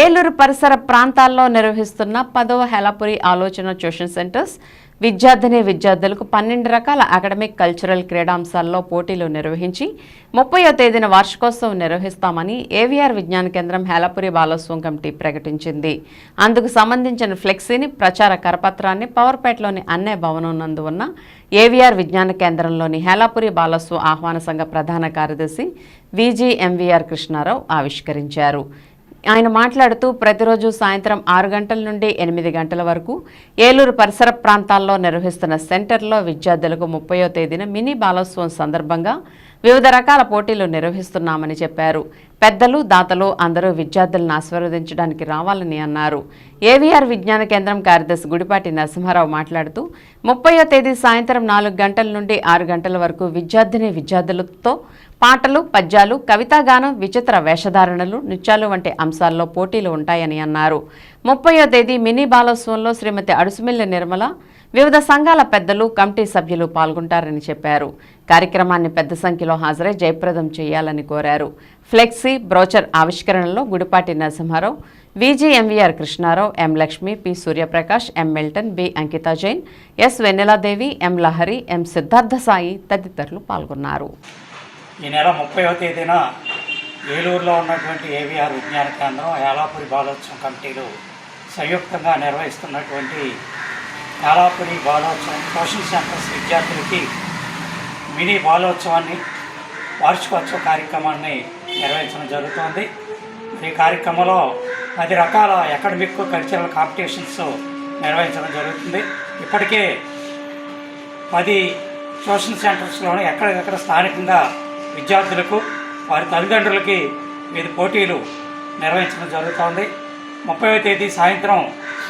ఏలూరు పరిసర ప్రాంతాల్లో నిర్వహిస్తున్న పదవ హెలాపురి ఆలోచన ట్యూషన్ సెంటర్స్ విద్యార్థిని విద్యార్థులకు పన్నెండు రకాల అకాడమిక్ కల్చరల్ క్రీడాంశాల్లో పోటీలు నిర్వహించి ముప్పయో తేదీన వార్షికోత్సవం నిర్వహిస్తామని ఏవిఆర్ విజ్ఞాన కేంద్రం హేలాపురి బాలోత్సవం కమిటీ ప్రకటించింది. అందుకు సంబంధించిన ఫ్లెక్సీని ప్రచార కరపత్రాన్ని పవర్పేటలోని అన్నే భవనం నందు ఉన్న ఏవీఆర్ విజ్ఞాన కేంద్రంలోని హేలాపురి బాలస్వ ఆహ్వాన సంఘ ప్రధాన కార్యదర్శి విజిఎంవిఆర్ కృష్ణారావు ఆవిష్కరించారు. ఆయన మాట్లాడుతూ ప్రతిరోజు సాయంత్రం ఆరు గంటల నుండి ఎనిమిది గంటల వరకు ఏలూరు పరిసర ప్రాంతాల్లో నిర్వహిస్తున్న సెంటర్లో విద్యార్థులకు ముప్పయో తేదీన మినీ బాలోత్సవం సందర్భంగా వివిధ రకాల పోటీలు నిర్వహిస్తున్నామని చెప్పారు. పెద్దలు దాతలు అందరూ విద్యార్థులను ఆశీర్వదించడానికి రావాలని అన్నారు. ఏవీఆర్ విజ్ఞాన కేంద్రం కార్యదర్శి గుడిపాటి నరసింహారావు మాట్లాడుతూ ముప్పయో తేదీ సాయంత్రం నాలుగు గంటల నుండి ఆరు గంటల వరకు విద్యార్థిని విద్యార్థులతో పాటలు పద్యాలు కవితాగానం విచిత్ర వేషధారణలు నృత్యాలు వంటి అంశాల్లో పోటీలు ఉంటాయని అన్నారు. ముప్పయో తేదీ మినీ బాలోత్సవంలో శ్రీమతి అడుసుమిల్లి నిర్మల వివిధ సంఘాల పెద్దలు కమిటీ సభ్యులు పాల్గొంటారని చెప్పారు. కార్యక్రమాన్ని పెద్ద సంఖ్యలో హాజరై జయప్రదం చేయాలని కోరారు. Flexi brochure ఆవిష్కరణలో Gudipati Narasimha Rao VGMVR Krishna Rao M Lakshmi P Suryaprakash M Milton B Ankita Jain S Vennaladevi M Lahari M Siddhartha Sai తదితరులు పాల్గొన్నారు. ఈ నెల ముప్పైవ తేదీన ఏలూరులో ఉన్నటువంటి ఏవిఆర్ విజ్ఞాన కేంద్రం యాలాపురి బాలోత్సవం కమిటీలు సంయుక్తంగా నిర్వహిస్తున్నటువంటి యాలాపురి బాలోత్సవం ట్యూషన్ సెంటర్స్ విద్యార్థులకి మినీ బాలోత్సవాన్ని వార్షికోత్సవ కార్యక్రమాన్ని నిర్వహించడం జరుగుతోంది. ఈ కార్యక్రమంలో పది రకాల అకాడమిక్ కల్చరల్ కాంపిటీషన్స్ నిర్వహించడం జరుగుతుంది. ఇప్పటికే పది ట్యూషన్ సెంటర్స్లోనే ఎక్కడికక్కడ స్థానికంగా విద్యార్థులకు వారి తల్లిదండ్రులకి వివిధ పోటీలు నిర్వహించడం జరుగుతోంది. ముప్పైవ తేదీ సాయంత్రం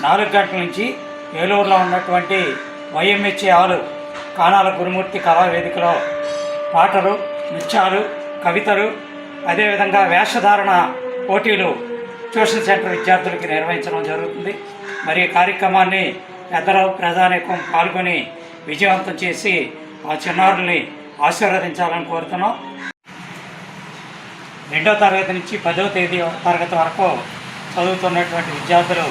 నాలుగు గంటల నుంచి ఏలూరులో ఉన్నటువంటి వైఎంహెచ్ఏ ఆలు కానాల గురుమూర్తి కళావేదికలో పాటలు నృత్యాలు కవితలు అదేవిధంగా వేషధారణ పోటీలు ట్యూషన్ సెంటర్ విద్యార్థులకి నిర్వహించడం జరుగుతుంది. మరి ఈ కార్యక్రమాన్ని పెద్దరావు ప్రజానీకం పాల్గొని విజయవంతం చేసి ఆ చిన్నారుల్ని ఆశీర్వదించాలని కోరుతున్నాం. రెండో తరగతి నుంచి పదో తేదీ తరగతి వరకు చదువుతున్నటువంటి విద్యార్థులు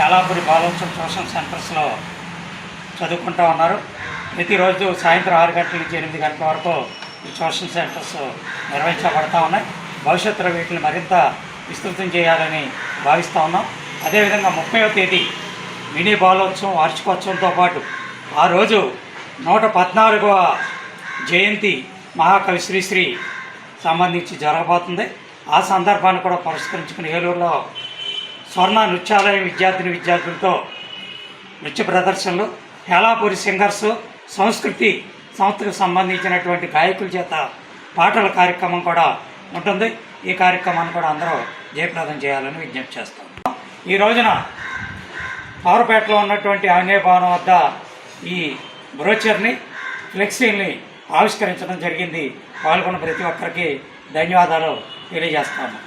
యాలాపురి బాలోత్సవం ట్యూషన్ సెంటర్స్లో చదువుకుంటూ ఉన్నారు. ప్రతిరోజు సాయంత్రం ఆరు గంటల నుంచి ఎనిమిది గంటల వరకు ఈ ట్యూషన్ సెంటర్స్ నిర్వహించబడతా ఉన్నాయి. భవిష్యత్తులో వీటిని మరింత విస్తృతం చేయాలని భావిస్తూ ఉన్నాం. అదేవిధంగా ముప్పైవ తేదీ మినీ బాలోత్సవం వార్షికోత్సవంతో పాటు ఆ రోజు నూట పద్నాలుగవ జయంతి మహాకవి శ్రీశ్రీ సంబంధించి జరగబోతుంది. ఆ సందర్భాన్ని కూడా పురస్కరించుకుని ఏలూరులో స్వర్ణ నృత్యాలయ విద్యార్థిని విద్యార్థులతో నృత్య ప్రదర్శనలు హేలాపురి సింగర్స్ సంస్కృతి సంస్థకు సంబంధించినటువంటి గాయకుల చేత పాటల కార్యక్రమం కూడా ఉంటుంది. ఈ కార్యక్రమాన్ని కూడా అందరూ జయప్రదం చేయాలని విజ్ఞప్తి చేస్తాం. ఈ రోజున పవర్పేటలో ఉన్నటువంటి ఆంజనేయ భవనం వద్ద ఈ బ్రోచర్ని ఫ్లెక్సీని ఆవిష్కరించడం జరిగింది. పాల్గొన్న ప్రతి ఒక్కరికి ధన్యవాదాలు తెలియజేస్తాము.